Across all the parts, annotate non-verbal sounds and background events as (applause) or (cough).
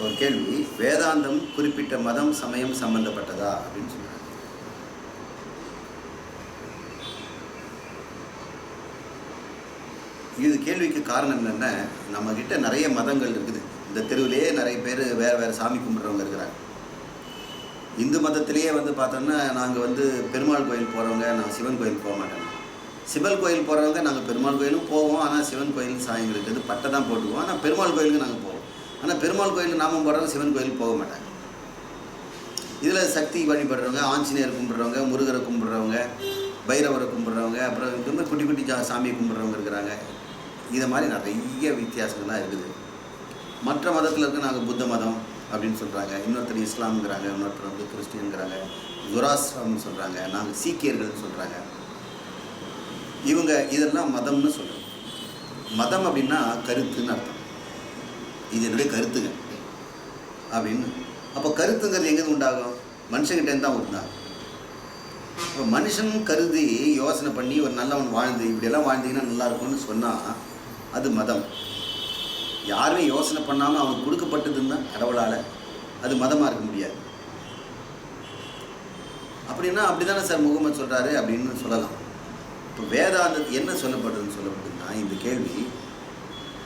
ஒரு கேள்வி வேதாந்தம் குறிப்பிட்ட மதம் சமயம் சம்பந்தப்பட்டதா அப்படின்னு சொல்றாங்க. இது கேள்விக்கு காரணம் என்னென்ன நம்மக்கிட்ட நிறைய மதங்கள் இருக்குது. இந்த தெருவிலேயே நிறைய பேர் வேறு வேறு சாமி கும்பிட்றவங்க இருக்கிறாங்க. இந்து மதத்திலேயே வந்து பார்த்தோம்னா நாங்கள் வந்து பெருமாள் கோயில் போகிறவங்க நாங்கள் சிவன் கோயில் போக மாட்டோம். சிவன் கோயில் போகிறவங்க நாங்கள் பெருமாள் கோயிலும் போவோம். ஆனால் சிவன் கோயில் சாயங்களுக்கு வந்து பட்டை தான் போட்டுக்குவோம். ஆனால் பெருமாள் கோயிலுக்கு நாங்கள் போவோம். ஆனால் பெருமாள் கோயிலில் நாமம் போடுறவங்க சிவன் கோயிலுக்கு போக மாட்டாங்க. இதில் சக்தி வழிபடுறவங்க ஆஞ்சநேயர் கும்பிட்றவங்க முருகரை கும்பிட்றவங்க பைரவரை கும்பிட்றவங்க அப்புறம் இந்த மாதிரி குட்டி குட்டி ஜா- சாமியை கும்பிட்றவங்க இருக்கிறாங்க. இதை மாதிரி நிறைய வித்தியாசங்கள்லாம் இருக்குது. மற்ற மதத்தில் இருக்க நாங்கள் புத்த மதம் அப்படின்னு சொல்கிறாங்க இன்னொருத்தர் இஸ்லாம்ங்கிறாங்க இன்னொருத்தர் வந்து கிறிஸ்டியனுங்கிறாங்க. ஜுராஸ்ட்ரம்னு சொல்கிறாங்க நாங்கள் சீக்கியர்கள்னு சொல்கிறாங்க இவங்க இதெல்லாம் மதம்னு சொல்கிறோம் மதம் அப்படின்னா கருத்துன்னு அர்த்தம். இது என்னுடைய கருத்துங்க. அப்படின்னு. அப்போ கருத்துங்கிறது எங்கேருந்து உண்டாகும்? மனுஷங்கிட்டேருந்து தான் உண்டாகும் இப்போ மனுஷன் கருதி யோசனை பண்ணி ஒரு நல்லவன் வாழ்ந்து இப்படியெல்லாம் வாழ்ந்தீங்கன்னா நல்லா இருக்கும்னு சொன்னால் அது மதம். யாருமே யோசனை பண்ணாமல் அவனுக்கு கொடுக்கப்பட்டதுன்னா கடவுளால் அது மதமாக இருக்க முடியாது. அப்படின்னா அப்படி தானே சார் முகமது சொல்கிறாரு அப்படின்னு சொல்லலாம். இப்போ வேதாந்தத்து என்ன சொல்லப்படுதுன்னு சொல்லப்படுதுன்னா இந்த கேள்வி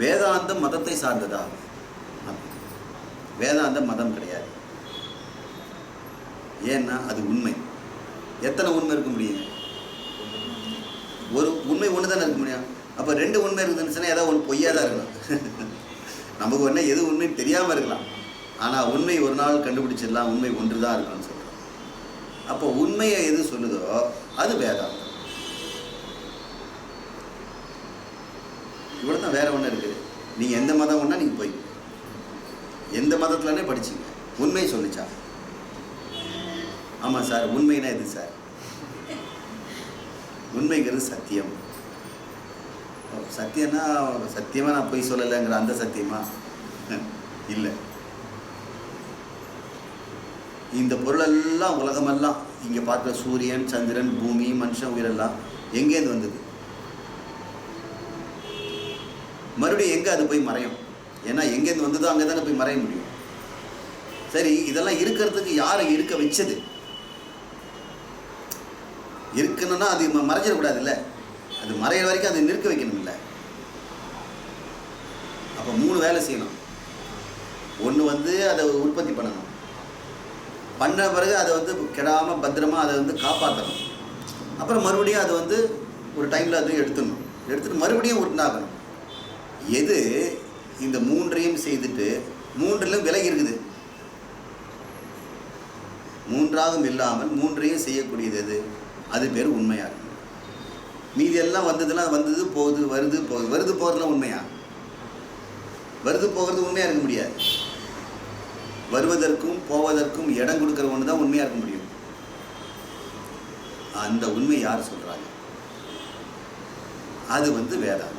வேதாந்தம் மதத்தை சார்ந்ததா? வேதாந்த மதம் கிடையாது. ஏன்னா அது உண்மை. எத்தனை உண்மை இருக்க முடியும்? ஒரு உண்மை ஒன்று தானே இருக்க முடியும்? அப்போ ரெண்டு உண்மை இருந்துச்சுன்னா ஏதாவது ஒன்று பொய்யா தான் இருக்கணும். (laughs) நமக்கு ஒன்றே எது உண்மைன்னு தெரியாமல் இருக்கலாம். ஆனால் உண்மை ஒரு நாள் கண்டுபிடிச்சிடலாம். உண்மை ஒன்று தான் இருக்கணும்னு சொல்கிறோம் அப்போ உண்மையை எது சொல்லுதோ அது வேதாந்தம். இவ்வளோ தான் வேறு ஒன்று இருக்குது. நீங்கள் எந்த மதம் ஒன்றா நீங்கள் போய் எந்த மதத்துலனே படிச்சீங்க. உண்மை சொல்லிச்சா? ஆமாம் சார் உண்மைனா இது சார்? உண்மைங்கிறது சத்தியம். சத்தியம்னா சத்தியமாக நான் போய் சொல்லலைங்கிற அந்த சத்தியமா? இல்லை. இந்த பொருளெல்லாம் உலகமெல்லாம் இங்கே பார்க்குற சூரியன் சந்திரன் பூமி மனுஷன் உயிரெல்லாம் எங்கேருந்து வந்தது? மறுபடியும் எங்கே அது போய் மறையும்? ஏன்னா எங்கேருந்து வந்ததோ அங்கே தானே போய் மறைய முடியும். சரி இதெல்லாம் இருக்கிறதுக்கு யாரை இருக்க வச்சது? இருக்கணும்னா அது ம- மறைஞ்சிடக்கூடாதுல்ல. அது மறையிற வரைக்கும் அதை நிற்க வைக்கணும் இல்லை அப்போ மூணு வேலை செய்யணும். ஒன்று வந்து அதை உற்பத்தி பண்ணணும். பண்ண பிறகு அதை வந்து கெடாமல் பத்திரமாக அதை வந்து காப்பாற்றணும் அப்புறம் மறுபடியும் அது வந்து ஒரு டைமில் அது எடுத்துடணும். எடுத்துட்டு மறுபடியும் உருண்டாகணும் எது? இந்த மூன்றையும் செய்துட்டு மூன்றிலும் விலகி இருக்குது. மூன்றாகும் இல்லாமல் மூன்றையும் செய்யக்கூடியது எது? அது பேர் உண்மையா? இருக்கும் மீதி எல்லாம் வந்ததுலாம் வந்தது போகுது வருது போகுது. வருது போகிறதுலாம் உண்மையா? வருது போகிறது உண்மையாக இருக்க முடியாது. வருவதற்கும் போவதற்கும் இடம் கொடுக்குற ஒன்று தான் உண்மையாக இருக்க முடியும். அந்த உண்மை யார் சொல்கிறாங்க அது வந்து வேதம்.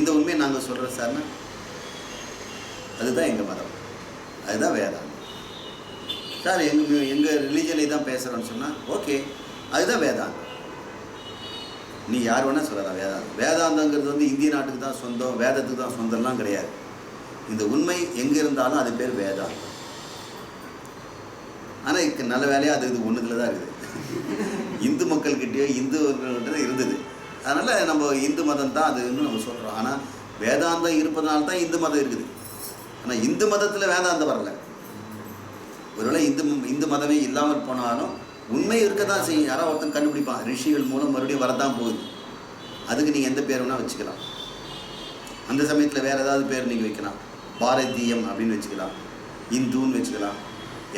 இந்த உண்மையை நாங்கள் சொல்கிறோம் சார்னா அதுதான் எங்கள் மதம். அதுதான் வேதாந்தம். சார் எங்கள் எங்கள் ரிலீஜனை தான் பேசுகிறோன்னு சொன்னால் ஓகே அதுதான் வேதாந்தம். நீ யார் வேணால் சொல்லலாம் வேதாந்தம். வேதாந்தங்கிறது வந்து இந்திய நாட்டுக்கு தான் சொந்தம் வேதத்துக்கு தான் சொந்தம்லாம் கிடையாது. இந்த உண்மை எங்கே இருந்தாலும் அது பேர் வேதாந்தம். ஆனால் இதுக்கு நல்ல வேலையாக அது இது ஒன்றுல தான் இருக்குது. இந்து மக்கள்கிட்டயோ இந்துக்கிட்ட இருந்தது. அதனால் நம்ம இந்து மதம் தான் அதுன்னு நம்ம சொல்கிறோம் ஆனால் வேதாந்தம் இருப்பதனால தான் இந்து மதம் இருக்குது. ஆனால் இந்து மதத்தில் வேதாந்தம் வரல. ஒருவேளை இந்து இந்து மதமே இல்லாமல் போனாலும் உண்மை இருக்க தான் செய்யும். யாரோ ஒருத்தன் கண்டுபிடிப்பான். ரிஷிகள் மூலம் மறுபடியும் வரதான் போகுது. அதுக்கு நீங்கள் எந்த பேர் வேணால் வச்சுக்கலாம். அந்த சமயத்தில் வேறு ஏதாவது பேர் நீங்கள் வைக்கலாம். பாரதியம் அப்படின்னு வச்சுக்கலாம். இந்துன்னு வச்சுக்கலாம்.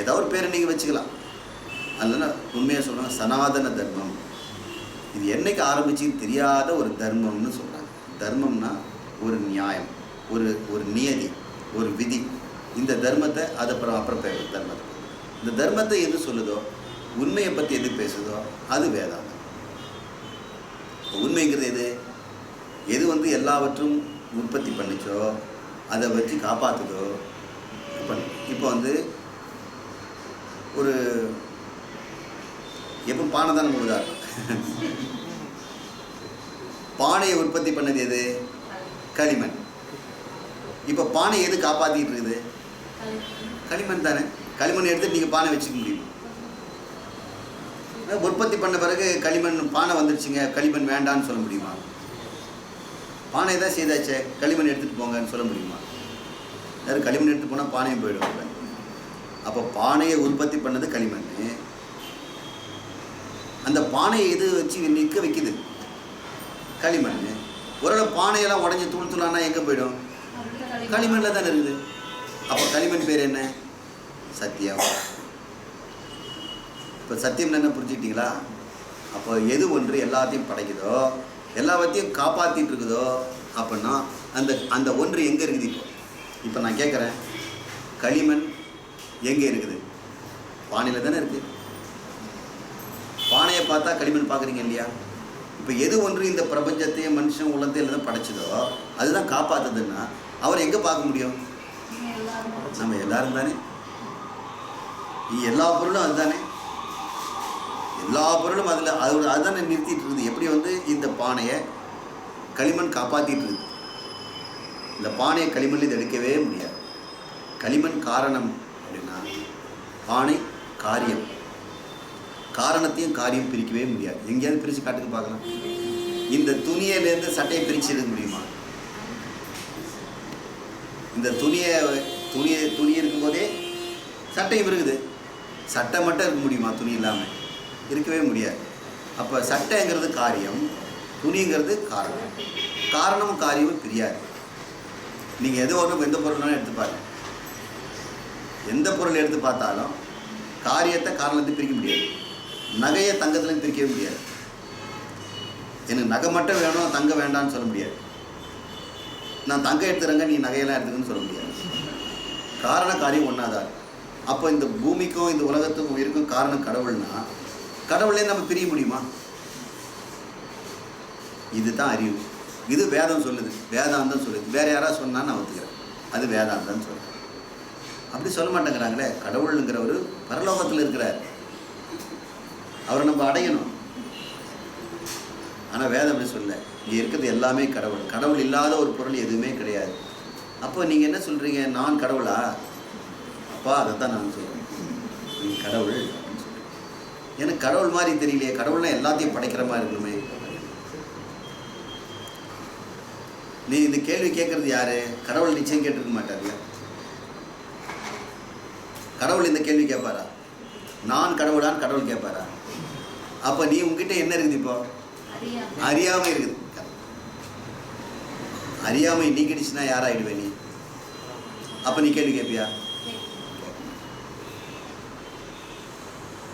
ஏதாவது ஒரு பேரை நீங்கள் வச்சுக்கலாம். அதனால் உண்மையாக சொல்கிறாங்க சனாதன தர்மம். இது என்னைக்கு ஆரம்பிச்சுன்னு தெரியாத ஒரு தர்மம்னு சொல்கிறாங்க தர்மம்னா ஒரு நியாயம் ஒரு ஒரு நியதி ஒரு விதி. இந்த தர்மத்தை அது அப்புறம் அப்புறம் பேர் தர்மத்தை. இந்த தர்மத்தை எது சொல்லுதோ உண்மையை பற்றி எது பேசுதோ அது வேதாந்தம். உண்மைங்கிறது எது? எது வந்து எல்லாவற்றும் உற்பத்தி பண்ணிச்சோ அதை வச்சு காப்பாற்றுதோ பண்ணு இப்போ வந்து ஒரு எப்போ பானை தான் நமக்கு உதாரணம் (laughs) பானையை உற்பத்தி பண்ணது எது? களிமண். இப்போ பானை எது காப்பாற்றிட்டு இருக்குது? களிமண் தானே. களிமண் எடுத்து நீங்கள் பானை வச்சுக்க முடியுமா. உற்பத்தி பண்ண பிறகு களிமண் பானை வந்துருச்சுங்க களிமண் வேண்டான்னு சொல்ல முடியுமா? பானை தான் செய்தாச்சே களிமண் எடுத்துகிட்டு போங்கன்னு சொல்ல முடியுமா? யாரும் களிமண் எடுத்து போனால் பானையும் போயிடும். அப்போ பானையை உற்பத்தி பண்ணது களிமண் அந்த பானையை எது வச்சு நிற்க வைக்குது? களிமண் ஒருவேளை பானையெல்லாம் உடஞ்சி தூள் தூளானா எங்கே போயிடும்? களிமண்ணில் தானே இருக்குது. அப்போ களிமண் பேர் என்ன? சத்தியம் இப்போ சத்தியம் என்ன புரிஞ்சுக்கிட்டீங்களா? அப்போ எது ஒன்று எல்லாத்தையும் படைக்குதோ எல்லாத்தையும் காப்பாற்றிட்டு இருக்குதோ அப்படின்னா அந்த அந்த ஒன்று எங்கே இருக்குது இப்போ? இப்போ நான் கேட்குறேன் களிமண் எங்கே இருக்குது? பானையில் தானே இருக்குது பார்த்தா களிமண் பார்க்குறீங்க இல்லையா? இப்போ எது ஒன்று இந்த பிரபஞ்சத்தையும் மனுஷன் உலகத்தையும் எல்லாம் படைச்சதோ அதுதான் காப்பாற்றுதுன்னா அவர் எங்கே பார்க்க முடியும்? நம்ம எல்லாரும் தானே. எல்லா பொருளும் அதுதானே. எல்லா பொருளும் அதில் அதோட அதுதானே நிறுத்திட்டு இருக்குது எப்படி வந்து இந்த பானையை களிமண் காப்பாற்றிட்டு இருக்குது இந்த பானையை களிமண்ணில் இது எடுக்கவே முடியாது. களிமண் காரணம் அப்படின்னா பானை காரியம். காரணத்தையும் காரியம் பிரிக்கவே முடியாது. எங்கேயாவது பிரித்து காட்டுக்கு பார்க்கலாம். இந்த துணியிலேருந்து சட்டையை பிரித்து எடுக்க முடியுமா? இந்த துணியை துணியை துணி இருக்கும்போதே சட்டையும் இருக்குது சட்டை மட்டும் இருக்க முடியுமா? துணி இல்லாமல் இருக்கவே முடியாது. அப்போ சட்டைங்கிறது காரியம் துணிங்கிறது காரணம். காரணமும் காரியமும் பிரியாது. நீங்கள் எது ஒன்று எந்த பொருள்னாலும் எடுத்து பாருங்க. எந்த பொருள் எடுத்து பார்த்தாலும் காரியத்தை காரணத்தை பிரிக்க முடியாது. நகையை தங்கத்துலேயும் பிரிக்கவே முடியாது. எனக்கு நகை மட்டும் வேணும் தங்க வேண்டாம்னு சொல்ல முடியாது. நான் தங்கம் எடுத்துறேங்க நீ நகையெல்லாம் எடுத்துக்கன்னு சொல்ல முடியாது. காரண காரியம் ஒன்றாதான் அப்போ இந்த பூமிக்கும் இந்த உலகத்துக்கும் உயிருக்கும் காரணம் கடவுள்னா கடவுளே நம்ம பிரிய முடியுமா? இதுதான் அறிவு. இது வேதம் சொல்லுது. வேதாந்தம் சொல்லுது. வேற யாராவது சொன்னா நான் ஒத்துக்கிறேன். அது வேதாந்தம் சொல்லுது. அப்படி சொல்ல மாட்டேங்கிறாங்களே கடவுளுங்கிற ஒரு பரலோகத்தில் இருக்கிறார். அவரை நம்ம அடையணும். ஆனால் வேதம் அப்படி சொல்ல? இங்கே இருக்கிறது எல்லாமே கடவுள். கடவுள் இல்லாத ஒரு பொருள் எதுவுமே கிடையாது. அப்போ நீங்கள் என்ன சொல்கிறீங்க நான் கடவுளா? அப்பா அதை தான் நான் சொல்கிறேன் நீ கடவுள் அப்படின்னு சொல்றீங்க. எனக்கு கடவுள் மாதிரி தெரியலையே. கடவுள்னா எல்லாத்தையும் படைக்கிற மாதிரி இருக்கணுமே நீ இந்த கேள்வி கேட்குறது யாரு? கடவுள் நிச்சயம் கேட்டிருக்க மாட்டார்ல கடவுள் இந்த கேள்வி கேட்பாரா? நான் கடவுளான்னு கடவுள் கேட்பாரா? அப்போ நீ உங்ககிட்ட என்ன இருக்குது இப்போ? அறியாமை. இருக்குது. அறியாமை நீக்கிடுச்சுன்னா யாராயிடுவே நீ? அப்போ நீ கேள்வி கேட்பியா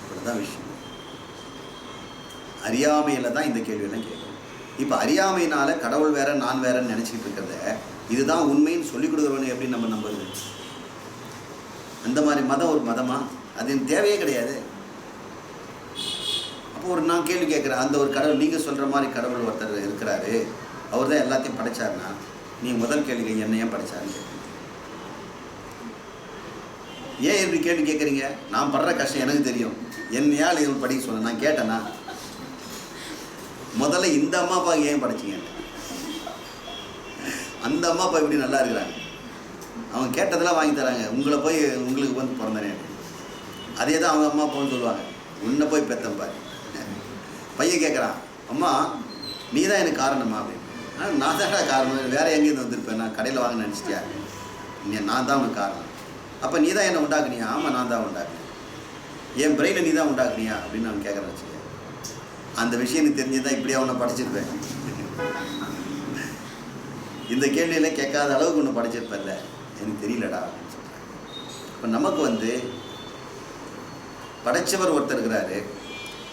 இப்படிதான் விஷயம். அறியாமையில் தான் இந்த கேள்வியெல்லாம் கேட்கணும் இப்போ அறியாமையினால கடவுள் வேற நான் வேறன்னு நினச்சிக்கிட்டு இருக்கிறத இதுதான் உண்மைன்னு சொல்லிக் கொடுக்குறவனு எப்படி நம்ம நம்புறது? அந்த மாதிரி மதம் ஒரு மதமா? அது தேவையே கிடையாது. ஒரு நான் கேள்வி கேட்குறேன். அந்த ஒரு கடவுள் நீங்கள் சொல்கிற மாதிரி கடவுள் ஒருத்தர் இருக்கிறாரு. அவர் தான் எல்லாத்தையும் படைச்சார்னா நீ முதல் கேள்வி என்னை ஏன் படைச்சாருன்னு கேட்குறீங்க ஏன் இப்படி கேள்வி கேட்குறீங்க? நான் படுற கஷ்டம் எனக்கு தெரியும். என்னையால் இவன் படிக்க சொல்ல நான் கேட்டேனா முதல்ல இந்த அம்மா அப்பா ஏன் படைச்சிங்க? அந்த அம்மா அப்பா இப்படி நல்லா இருக்கிறாங்க. அவங்க கேட்டதெல்லாம் வாங்கி தராங்க. உங்களை போய் உங்களுக்கு வந்து பிறந்தனே அதே தான் அவங்க அம்மா அப்பான்னு சொல்லுவாங்க. உன்னை போய் பெத்தம் பாரு. பையன் கேட்குறான் அம்மா நீ தான் எனக்கு காரணமா அப்படின்னு. ஆனால் நான் தான் காரணம். வேறு எங்கேருந்து வந்திருப்பேன் நான் கடையில் வாங்க நினச்சிட்டியா? நீ நான் தான் உனக்கு காரணம். அப்போ நீ தான் என்னை உண்டாக்குனியா? ஆமாம் நான் தான் உண்டாக்குனேன். என் பிரெயினை நீ தான் உண்டாக்குனியா? அப்படின்னு நான் கேட்குறேன் வச்சுக்கேன் அந்த விஷயம் எனக்கு தெரிஞ்சுதான் இப்படியே அவனை படிச்சிருப்பேன். இந்த கேள்வியில் கேட்காத அளவுக்கு ஒன்று படிச்சிருப்பேன்ல. எனக்கு தெரியலடா அப்படின்னு சொல்கிறேன் இப்போ நமக்கு வந்து படைச்சவர் ஒருத்தர் இருக்கிறாரு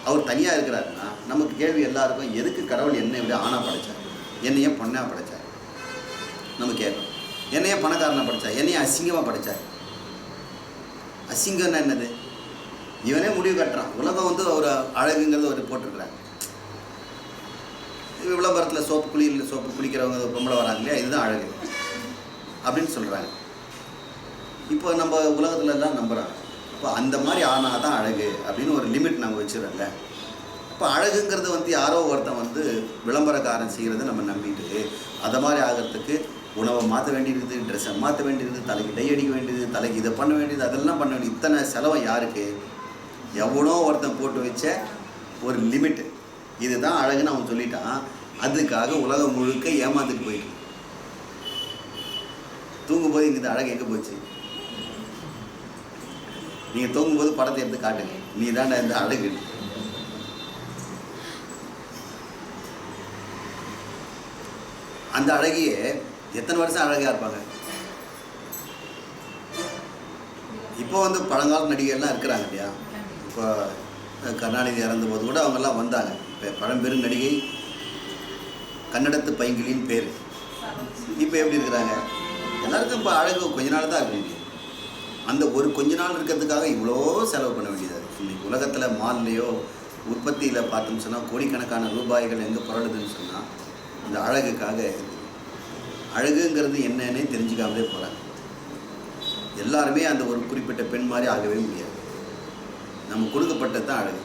அவர் தனியாக இருக்கிறாருன்னா நமக்கு கேள்வி எல்லாருக்கும் எதுக்கு கடவுள் என்னை இப்படி ஆணாக படைச்சார்? என்னையே பொண்ணாக படைச்சார்? நம்ம கேட்கணும். என்னையே பணக்காரனாக படைச்சார்? என்னையே அசிங்கமாக படைச்சார்? அசிங்கம்னா என்னது? இவனே முடிவு கட்டுறான். உலகம் வந்து ஒரு அழகுங்கிறது ஒரு போட்டிருக்கிறாங்க விளம்பரத்தில் சோப்பு குளியில் சோப்பு குளிக்கிறவங்க பொம்பளை வராங்க இல்லையா? இதுதான் அழகு. அப்படின்னு சொல்கிறாங்க இப்போ நம்ம உலகத்துல எல்லாம் நம்புகிறாங்க இப்போ அந்த மாதிரி ஆனால் தான் அழகு அப்படின்னு ஒரு லிமிட் நம்ம வச்சுருந்தோம்ல இப்போ அழகுங்கிறது வந்து யாரோ ஒருத்தன் வந்து விளம்பரக்காரன் செய்கிறத நம்ம நம்பிட்டு அதை மாதிரி ஆகிறதுக்கு உணவை மாற்ற வேண்டியிருக்குது ட்ரெஸ்ஸை மாற்ற வேண்டியிருக்குது தலைக்கு டை அடிக்க வேண்டியது தலைக்கு இதை பண்ண வேண்டியது அதெல்லாம் பண்ண வேண்டியது. இத்தனை செலவை யாருக்கு? எவ்வளோ ஒருத்தன் போட்டு வச்ச ஒரு லிமிட்டு இதுதான் அழகுன்னு அவன் சொல்லிட்டான். அதுக்காக உலகம் முழுக்க ஏமாந்துட்டு போயிட்டு தூங்கும்போது இங்கே இந்த அழகு எங்கே போச்சு? நீங்கள் தூங்கும்போது படத்தை எடுத்து காட்டுங்க. நீ தான் இந்த அழகு. அந்த அழகிய எத்தனை வருஷம் அழகாக இருப்பாங்க? இப்போ வந்து பழங்கால நடிகர்லாம் இருக்கிறாங்க இல்லையா? இப்போ கருணாநிதி இறந்தபோது கூட அவங்கெல்லாம் வந்தாங்க. இப்போ பழம்பெரும் நடிகை கன்னடத்து பைங்கிலின் பேர். இப்போ எப்படி இருக்கிறாங்க? எல்லாருக்கும் இப்போ அழகு கொஞ்ச நாள் தான் இருக்கு. அந்த ஒரு கொஞ்ச நாள் இருக்கிறதுக்காக இவ்வளோ செலவு பண்ண வேண்டியதாக இருக்குது இன்றைக்கி உலகத்தில் மால்லையோ உற்பத்தியில் பார்த்தோம்னு சொன்னால் கோடிக்கணக்கான ரூபாய்கள் எங்கே புரளுதுன்னு சொன்னால் இந்த அழகுக்காக அழகுங்கிறது என்னன்னே தெரிஞ்சுக்காமலே போகிறாங்க எல்லாருமே அந்த ஒரு குறிப்பிட்ட பெண் மாதிரி ஆகவே முடியாது. நம்ம கொடுக்கப்பட்டது தான் அழகு.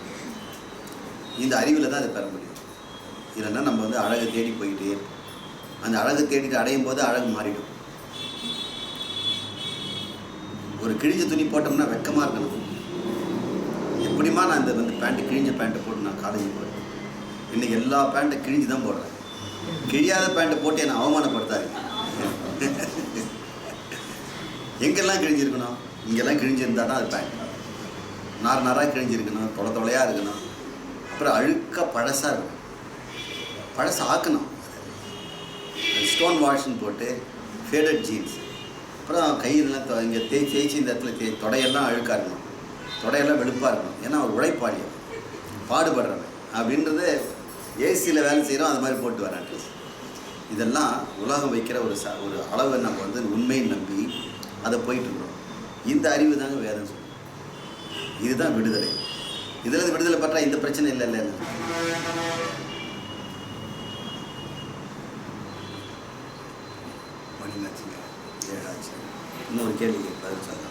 இந்த அறிவில் தான் அதை பெற முடியும். இல்லைன்னா நம்ம வந்து அழகை தேடி போயிட்டே அந்த அழகை தேடிட்டு அடையும் போது அழகு மாறிடும். ஒரு கிழிஞ்ச துணி போட்டோம்னா வெக்கமாக இருக்கணும். எப்படிமா நான் இந்த வந்து பேண்ட்டு கிழிஞ்ச பேண்ட்டை போட்டு நான் காலேஜ் போகிறேன் இன்னைக்கு எல்லா பேண்ட்டை கிழிஞ்சு தான் போடுறேன். கிழியாத பேண்ட்டை போட்டு என்னை அவமானப்படுத்தாரு எங்கெல்லாம் கிழிஞ்சிருக்கணும்? இங்கெல்லாம் கிழிஞ்சிருந்தா தான் அது பேண்ட் நார் நாராக கிழிஞ்சிருக்கணும் தொலை தொலையாக இருக்கணும். அப்புறம் அழுக்க பழசாக இருக்கணும். பழச ஆக்கணும். ஸ்டோன் வாஷ்னு போட்டு ஃபேடட் ஜீன்ஸ் அப்புறம் கையெல்லாம் இங்கே தே தேய்ச்சி இந்த இடத்துல தே தொடையெல்லாம் அழுக்காக இருக்கணும். தொடையெல்லாம் வெளுப்பாக இருக்கணும். ஏன்னா அவர் உழைப்பாளி. பாடுபடுறவன். அப்படின்றது ஏசியில் வேலை செய்கிறோம் அது மாதிரி போட்டு வரேன் இதெல்லாம் உலகம் வைக்கிற ஒரு ச ஒரு அளவை நம்ம வந்து உண்மையை நம்பி அதை போயிட்டுருக்கோம் இந்த அறிவு தாங்க வேதம் சொல்லும் இதுதான் விடுதலை. இதில் விடுதலை பற்றா இந்த பிரச்சனை இல்லை இல்லை மணி ஆச்சுங்க ஏழாச்சு இன்னொரு கேள்வி கேட்பாரு சார்